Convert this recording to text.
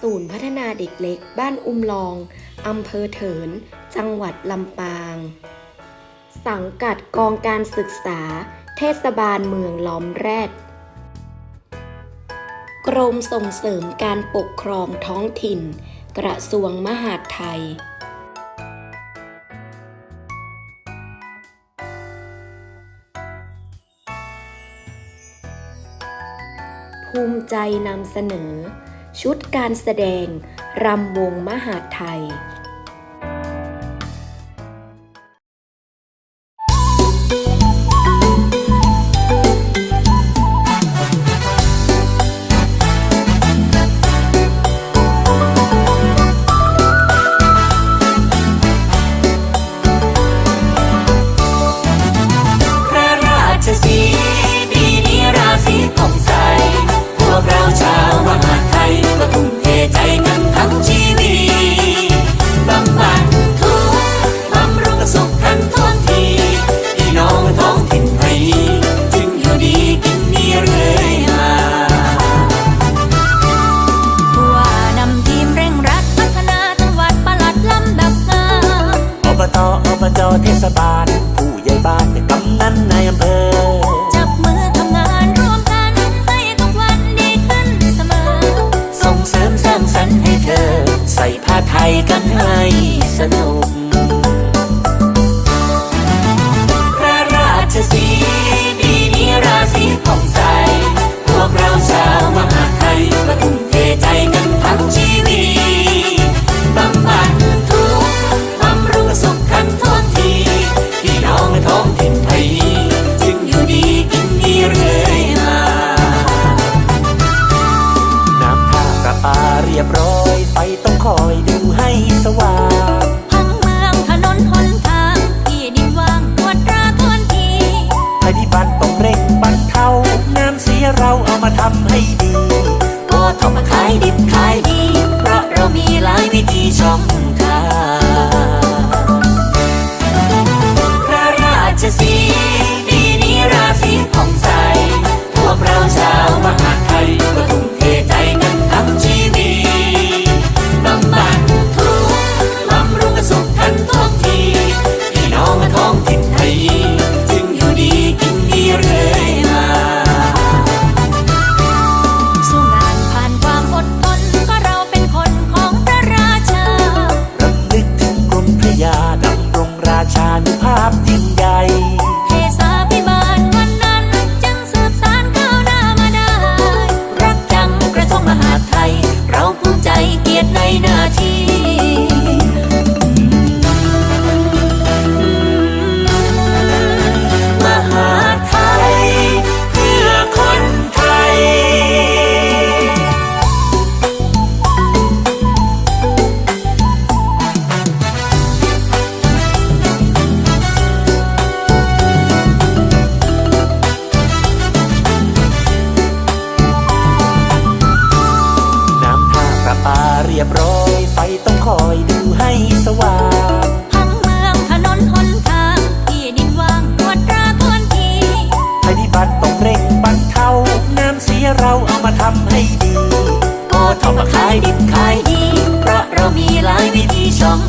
ศูนย์พัฒนาเด็กเล็ก บ้านอุ้มลองอำเภอเถิน จังหวัดลำปาง สังกัดกองการศึกษา เทศบาลเมืองล้อมแรด กรมส่งเสริมการปกครองท้องถิ่น กระทรวงมหาดไทยภูมิใจนำเสนอ ชุดการแสดงรำวงมหาไทย ศบาล ผู้ใหญ่บ้านเนกำนันนายอำเภอายดิบขายดี เพราะเรามีหลายวิธีชม ต้องคอยดูให้สว่างพังเมืองถนนหนทางที่ดินว่างตวจตราพื้นที่ภัยพิบัติต้องเร่งบรรเทาน้ำเสียเราเอามาทำให้ดีโอทอมาขายดิบขายดี เพราะเรามีหลายวิธีช่อง